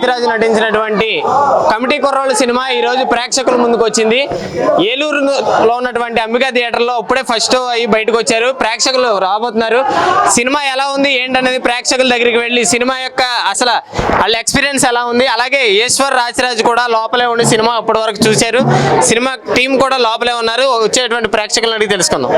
Eshwar నటించినటువంటి committee కుర్రోళ్ళు cinema ఈ రోజు ప్రేక్షకుల ముందుకు వచ్చింది. ఏలూరులో ఉన్నటువంటి అంబికా థియేటర్లో ఇప్పుడే ఫస్ట్ అయ్యి బయటకు వచ్చారు. ప్రేక్షకులు రాబోతున్నారు. సినిమా ఎలా ఉంది? ఏంటనేది ప్రేక్షకుల దగ్గరికి వెళ్ళి సినిమా యొక్క అసలు వాళ్ళ ఎక్స్పీరియన్స్ ఎలా ఉంది? అలాగే ఈశ్వర్ రాజరాజు కూడా లోపలే ఉండి సినిమా అప్పటి వరకు చూశారు. సినిమా టీం కూడా లోపలే ఉన్నారు. వచ్చేటువంటి ప్రేక్షకులను అడిగి తెలుసుకుందాం.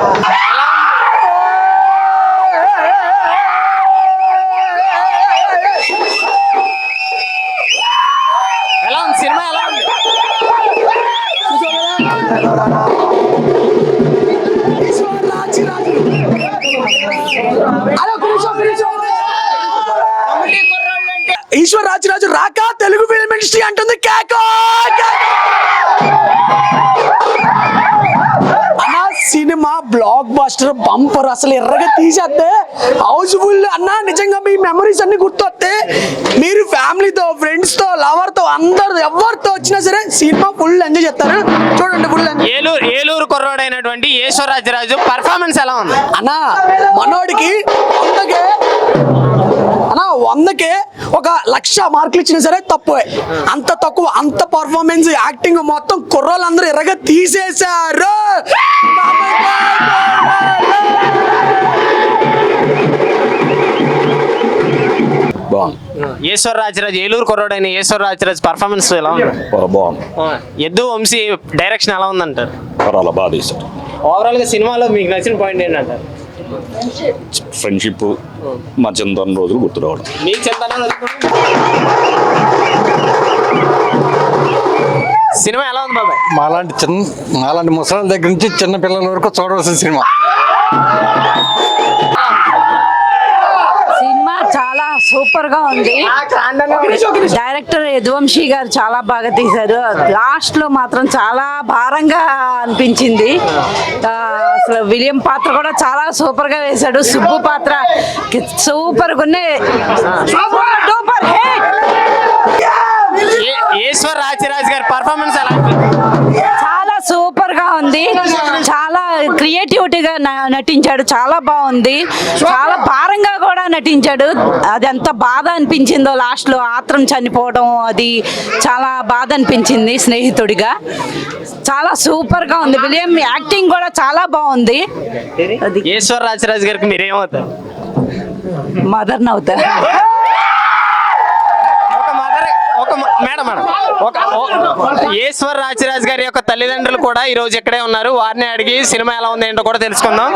బంపర్ అసలు ఎర్రగా తీసేస్తే హౌస్ఫుల్ అన్న నిజంగా మీ మెమరీస్ అన్ని గుర్తొస్తే మీరు ఫ్యామిలీతో ఫ్రెండ్స్తో లవర్తో అందరు ఎవరితో వచ్చినా సరే సినిమా ఫుల్ ఎంజాయ్ చేస్తారు. చూడండి ఫుల్ ఏలూరు ఏలూరు కుర్రోడైనటువంటి ఈశ్వరరాజరాజు పర్ఫార్మెన్స్ ఎలా ఉంది? అన్న మనోడికి అన్న వందకే ఒక లక్ష మార్కులు ఇచ్చినా సరే తక్కువే అంత తక్కువ అంత పర్ఫార్మెన్స్ యాక్టింగ్ మొత్తం కుర్రోళ్ళందరూ ఎర్రగా తీసేశారు. బాగుంది. ఈశ్వర్ రాజరాజు ఏలూరు కుర్రోడైన ఈశ్వర్ రాజరాజు పర్ఫార్మెన్స్ ఎలా ఉంది బాగుంది. ఎద్దు వంశీ డైరెక్షన్ ఎలా ఉందంటారు? పర్వాలేదు బాగా తీశారు ఓవరాల్గా సినిమాలో మీకు నచ్చిన పాయింట్ ఏంటంటారు? ఫ్రెండ్షిప్. మా చింతన రోజులు గుర్తు రావడం సినిమా ఎలా ఉంది బాబాయ్? మాలాంటి చిన్న మాలాంటి ముసలి దగ్గర నుంచి చిన్న పిల్లల వరకు చూడవలసిన సినిమా. సినిమా చాలా సూపర్గా ఉంది. డైరెక్టర్ యదువంశీ గారు చాలా బాగా తీశారు. లాస్ట్లో మాత్రం చాలా భారంగా అనిపించింది. అసలు విలియం పాత్ర కూడా చాలా సూపర్గా వేశాడు. సుబ్బు పాత్ర సూపర్! సూపర్ హిట్ ఈశ్వర్ గారి పర్ఫార్మెన్స్ ఎలా? చాలా సూపర్గా ఉంది. చాలా క్రియేటివిటీగా నటించాడు. చాలా బాగుంది. చాలా భారంగా కూడా నటించాడు. అది ఎంత బాధ అనిపించిందో లాస్ట్లో ఆత్రం చనిపోవడం అది చాలా బాధ అనిపించింది స్నేహితుడిగా. చాలా సూపర్గా ఉంది. విలియం యాక్టింగ్ కూడా చాలా బాగుంది. అది ఈశ్వర్ రాజరాజు గారికి మీరేమవుతారు? మదర్ ఒక మ- మేడం మేడం. ఒక ఈశ్వర్ రాజరాజ్ గారి యొక్క తల్లిదండ్రులు కూడా ఈ రోజు ఇక్కడే ఉన్నారు. వారిని అడిగి సినిమా ఎలా ఉంది ఏంటో కూడా తెలుసుకుందాం.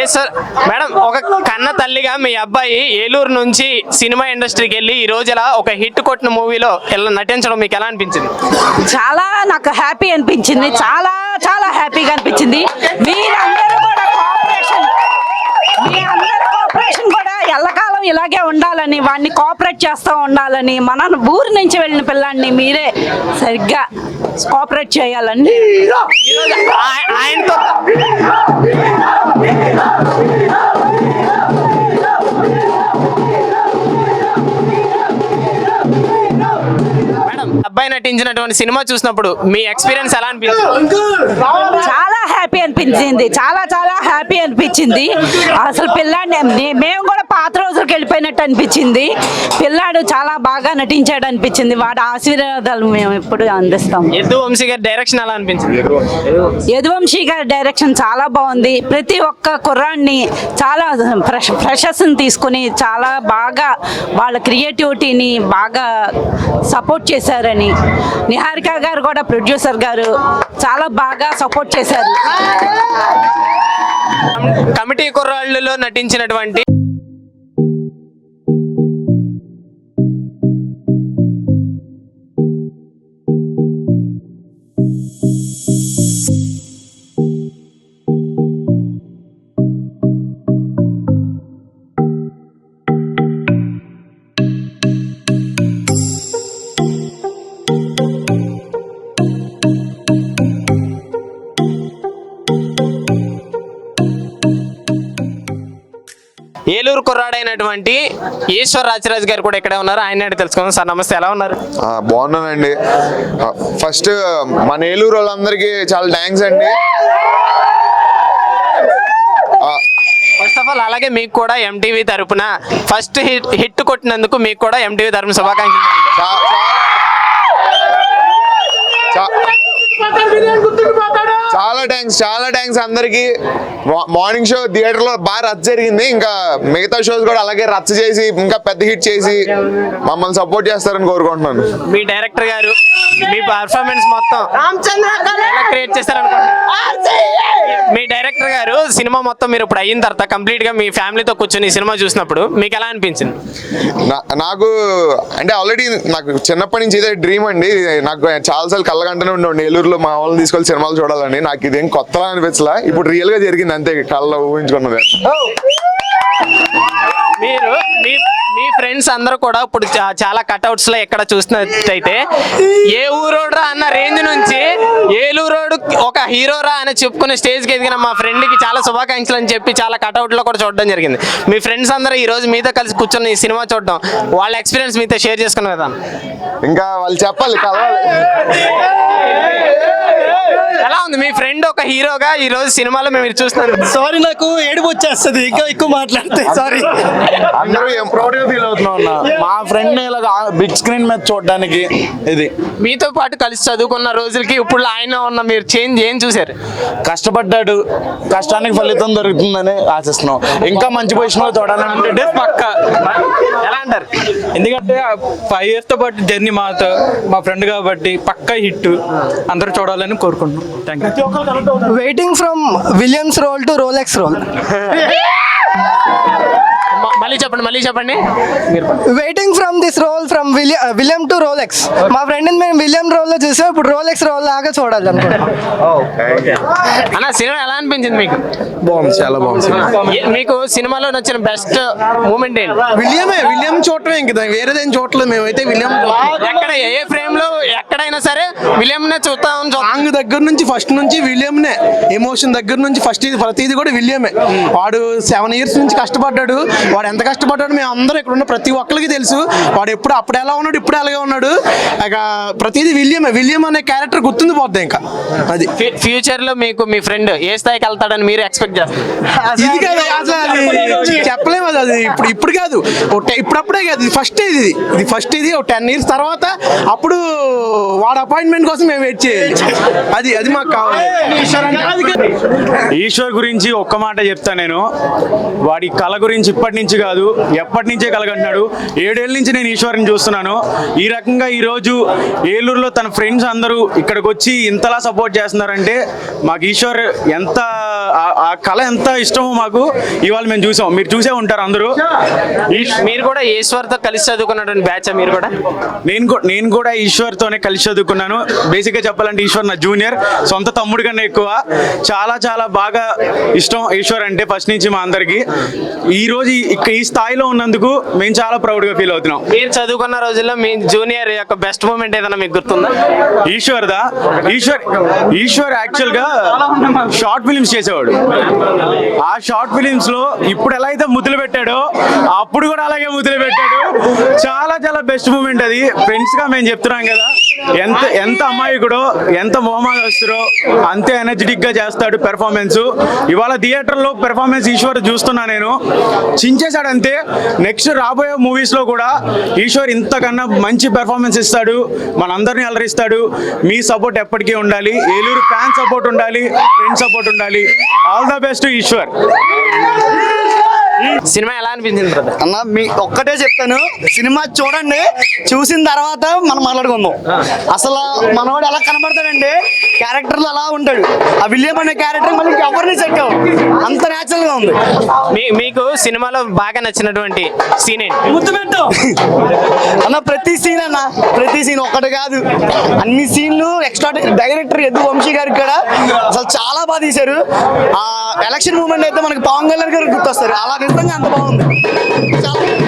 ఈశ్వర్ మేడం ఒక కన్న తల్లిగా మీ అబ్బాయి ఏలూరు నుంచి సినిమా ఇండస్ట్రీకి వెళ్ళి ఈ రోజు ఇలా ఒక హిట్ కొట్టిన మూవీలో ఇలా నటించడం మీకు ఎలా అనిపించింది? చాలా నాకు హ్యాపీ అనిపించింది. చాలా చాలా హ్యాపీగా అనిపించింది. మీరందరూ కూడా కోఆపరేషన్ మీ అందరి కోఆపరేషన్ కూడా ఎల్లకాలం ఇలాగే ఉండాలని వాడిని కోఆపరేట్ చేస్తూ ఉండాలని మన ఊరి నుంచి వెళ్ళిన పిల్లాడిని మీరే సరిగ్గా కోఆపరేట్ చేయాలని ఆయనతో అబ్బాయి నటించినటువంటి సినిమా చూసినప్పుడు మీ ఎక్స్పీరియన్స్ ఎలా అనిపించింది? చాలా హ్యాపీ అనిపించింది. చాలా చాలా హ్యాపీ అనిపించింది. అసలు పిల్లాడిని మేము కూడా పాత రోజులకు వెళ్ళిపోయినట్టు అనిపించింది. పిల్లాడు చాలా బాగా నటించాడు అనిపించింది. వాడి ఆశీర్వాదాలు మేము ఎప్పుడు అందిస్తాం. ఎద్దు వంశీ గారి డైరెక్షన్ ఎలా అనిపించింది? యదువంశీ గారి డైరెక్షన్ చాలా బాగుంది. ప్రతి ఒక్క కుర్రాన్ని చాలా ఫ్రెష్ ఫ్రెషర్స్ని తీసుకుని చాలా బాగా వాళ్ళ క్రియేటివిటీని బాగా సపోర్ట్ చేశారని నిహారిక గారు కూడా ప్రొడ్యూసర్ గారు చాలా బాగా సపోర్ట్ చేశారు. కమిటీ కుర్రాళ్ళలో నటించినటువంటి కుర్రాడైనటువంటి ఈశ్వర్ రాజరాజు గారు కూడా ఇక్కడే ఉన్నారు. ఆయన తెలుసుకుందాం. సార్ నమస్తే. ఎలా ఉన్నారు? బాగున్నానండి. ఫస్ట్ మన ఏలూరు వాళ్ళందరికీ చాలా థ్యాంక్స్ అండి. ఫస్ట్ ఆఫ్ ఆల్ అలాగే మీకు కూడా ఎంటీవీ తరపున ఫస్ట్ హిట్ హిట్ కొట్టినందుకు మీకు కూడా ఎంటీవీ తరపున శుభాకాంక్షలు చాలా థ్యాంక్స్ చాలా థ్యాంక్స్ అందరికి. మార్నింగ్ షో థియేటర్లో బాగా రచ్చ జరిగింది. ఇంకా మిగతా షోస్ కూడా అలాగే రచ్చ చేసి ఇంకా పెద్ద హిట్ చేసి మమ్మల్ని సపోర్ట్ చేస్తారని కోరుకుంటున్నాను. మీ డైరెక్టర్ గారు మీ పర్ఫార్మెన్స్ మొత్తం క్రియేట్ మీ డైరెక్టర్ గారు సినిమా మొత్తం మీరు ఇప్పుడు అయిన తర్వాత కంప్లీట్గా మీ ఫ్యామిలీతో కూర్చొని ఈ సినిమా చూసినప్పుడు మీకు ఎలా అనిపించింది? నా- నాకు అంటే ఆల్రెడీ నాకు చిన్నప్పటి నుంచి ఇదే డ్రీమ్ అండి. నాకు చాలాసార్లు కళ్ళగంటనే ఉండండి ఏలూరులో మా వాళ్ళని తీసుకెళ్ళి సినిమాలు చూడాలని. నాకు ఇదేం కొత్తలా అనిపించలా. ఇప్పుడు రియల్గా జరిగింది అంతే కళ్ళ ఊహించుకున్నది. మీరు మీ ఫ్రెండ్స్ అందరూ కూడా ఇప్పుడు చాలా కట్అవుట్స్లో ఎక్కడ చూసినట్టయితే ఏ ఊరోడ్రా అన్న రేంజ్ నుంచి ఏలూరోడు ఒక హీరోరా అని చెప్పుకునే స్టేజ్కి ఎదిగిన మా ఫ్రెండ్కి చాలా శుభాకాంక్షలు అని చెప్పి చాలా కట్అవుట్లో కూడా చూడడం జరిగింది. మీ ఫ్రెండ్స్ అందరూ ఈ రోజు మీతో కలిసి కూర్చొని ఈ సినిమా చూడడం వాళ్ళ ఎక్స్పీరియన్స్ మీతో షేర్ చేసుకునే కదా ఇంకా వాళ్ళు చెప్పాలి కలవాలి. ఎలా ఉంది? మీ ఫ్రెండ్ ఒక హీరోగా ఈ రోజు సినిమాలో మేము చూస్తున్నారు సారీ నాకు ఏడుపు వచ్చేస్తుంది. ఇంకా ఎక్కువ మాట్లాడితే సారీ అందరూ ఏం ప్రౌడ్గా ఫీల్ అవుతున్నా మా ఫ్రెండ్ ఇలా బిగ్ స్క్రీన్ మీద చూడడానికి ఇది. మీతో పాటు కలిసి చదువుకున్న రోజులకి ఇప్పుడు ఆయన ఉన్న మీరు చేంజ్ ఏం చూసారు కష్టపడ్డాడు. కష్టానికి ఫలితం దొరుకుతుందని ఆశిస్తున్నాం. ఇంకా మంచి పొజిషన్లో చూడాలని పక్క. ఎలా అంటారు? ఎందుకంటే ఫైవ్ ఇయర్స్తో పాటు జర్నీ మాతో మా ఫ్రెండ్ కాబట్టి పక్కా హిట్. అందరూ చూడాలని కోరుకుంటున్నాం. You waiting from Williams role to Rolex role మళ్ళీ చెప్పండి మళ్ళీ చెప్పండి. Waiting from this role from William to Rolex మా ఫ్రెండ్ మేము విలియం రోల్లో చూసాం ఇప్పుడు రోలెక్స్ రోల్ లాగా చూడాలి అనుకుంటున్నాం. అన్న సినిమా ఎలా అనిపించింది మీకు? బాగుంది చాలా బాగుంది మీకు సినిమాలో నచ్చిన బెస్ట్ మూమెంట్ ఏంటి? విలియమే విలియం చూడటమే ఇంక వేరేదేం చూడలేదు మేమైతే విలియం ఎక్కడ ఏ ఫ్రేమ్లో ఎక్కడైనా సరే విలియం నే చూస్తాం. సాంగ్ దగ్గర నుంచి ఫస్ట్ నుంచి విలియంనే ఎమోషన్ దగ్గర నుంచి ఫస్ట్ ఇది ప్రతిది కూడా విలియమే వాడు సెవెన్ ఇయర్స్ నుంచి కష్టపడ్డాడు వాడు ఎంత కష్టపడ్డాడు మేము అందరూ ఇక్కడ ఉన్న ప్రతి ఒక్కరికి తెలుసు. వాడు ఎప్పుడు అప్పుడు ఎలా ఉన్నాడు ఇప్పుడు అలాగే ఉన్నాడు. ఇక ప్రతిదీ విలియమే విలియం అనే క్యారెక్టర్ గుర్తుండిపోద్ది ఇంకా. అది. ఫ్యూ- ఫ్యూచర్లో మీకు మీ ఫ్రెండ్ ఏ స్థాయికి వెళ్తాడని మీరు ఎక్స్పెక్ట్ చేస్తారు? ఇది కాదు అసలు అది చెప్పలేము అది అది ఇప్పుడు ఇప్పుడు కాదు. ఇప్పుడప్పుడే కాదు ఇది ఫస్ట్ ఇది ఇది. ఫస్ట్ ఇది ఒక టెన్ ఇయర్స్ తర్వాత అప్పుడు వాడు అపాయింట్మెంట్ కోసం మేము వెయిట్ చేయాలి అది అది మాకు కావాలి. ఈశ్వర్ గురించి ఒక్క మాట చెప్తా నేను. వాడి కళ గురించి ఇప్పటి నుంచి కాదు ఎప్పటి నుంచే కలగంటున్నాడు. ఏడేళ్ళ నుంచి నేను ఈశ్వర్ని చూస్తున్నాను. ఈ రకంగా ఈ రోజు ఏలూరులో తన ఫ్రెండ్స్ అందరూ ఇక్కడికి వచ్చి ఇంతలా సపోర్ట్ చేస్తున్నారంటే మాకు ఈశ్వర్ ఎంత ఆ- కళ ఎంత ఇష్టమో మాకు ఇవాళ మేము చూసాం. మీరు చూసే ఉంటారు అందరూ. మీరు కూడా ఈశ్వర్తో కలిసి చదువుకున్నటువంటి బ్యాచ్ మీరు కూడా? నేను కూడా నేను కూడా ఈశ్వర్తోనే కలిసి చదువుకున్నాను. బేసిక్గా చెప్పాలంటే ఈశ్వర్ నా జూనియర్ సొంత తమ్ముడు కన్నా ఎక్కువ. చాలా చాలా బాగా ఇష్టం ఈశ్వర్ అంటే ఫస్ట్ నుంచి మా అందరికి. ఈ రోజు ఈ- స్థాయిలో ఉన్నందుకు మేము చాలా ప్రౌడ్గా ఫీల్ అవుతున్నాం. మీరు చదువుకున్న రోజుల్లో మీ జూనియర్ యొక్క బెస్ట్ మూమెంట్ ఏదైనా మీకు గుర్తుందా? ఈశ్వర్ దా ఈశ్వర్ ఈశ్వర్ యాక్చువల్గా షార్ట్ ఫిలిమ్స్ చేసేవాడు. ఆ షార్ట్ ఫిలిమ్స్లో ఇప్పుడు ఎలా అయితే ముద్దులు పెట్టాడో అప్పుడు కూడా అలాగే ముద్దులు పెట్టాడు. చాలా చాలా బెస్ట్ మూమెంట్ అది. ఫ్రెండ్స్గా మేము చెప్తున్నాం కదా ఎంత ఎంత అమాయకుడో ఎంత మొహమాదస్తురో అంతే ఎనర్జెటిక్గా చేస్తాడు పెర్ఫార్మెన్స్ ఇవాళ థియేటర్లో పెర్ఫార్మెన్స్ ఈశ్వర్ చూస్తున్నా నేను. చించేశాడు అంతే నెక్స్ట్ రాబోయే మూవీస్లో కూడా ఈశ్వర్ ఇంతకన్నా మంచి పెర్ఫార్మెన్స్ ఇస్తాడు. మనందరినీ అలరిస్తాడు. మీ సపోర్ట్ ఎప్పటికీ ఉండాలి. ఏలూరు ఫ్యాన్ సపోర్ట్ ఉండాలి. ఫ్రెండ్ సపోర్ట్ ఉండాలి. All the best Eshwar. Cinema ఎలా అనిపించింది అన్న మీ ఒక్కటే చెప్తాను. సినిమా చూడండి చూసిన తర్వాత మనం మాట్లాడుకుందాం. అసలు మనవాడు ఎలా కనబడతాడంటే క్యారెక్టర్ అలా ఉంటాడు. ఆ విలియం అనే క్యారెక్టర్ మళ్ళీ ఎవరిని సెట్ అవ్వదు అంత న్యాచురల్గా ఉంది. మీ- మీకు సినిమాలో బాగా నచ్చినటువంటి సీన్ ఏంటి? అన్న ప్రతి సీన్ అన్న ప్రతి సీన్ ఒక్కటి కాదు. అన్ని సీన్లు ఎక్స్ట్రా డైరెక్టర్ ఎద్దు వంశీ గారికి కూడా అసలు చాలా బాగా తీశారు. ఆ ఎలక్షన్ మూమెంట్ అయితే మనకి పవన్ కళ్యాణ్ గారు గుర్తొస్తారు. అలా నిజంగా అంత బాగుంది. చాలా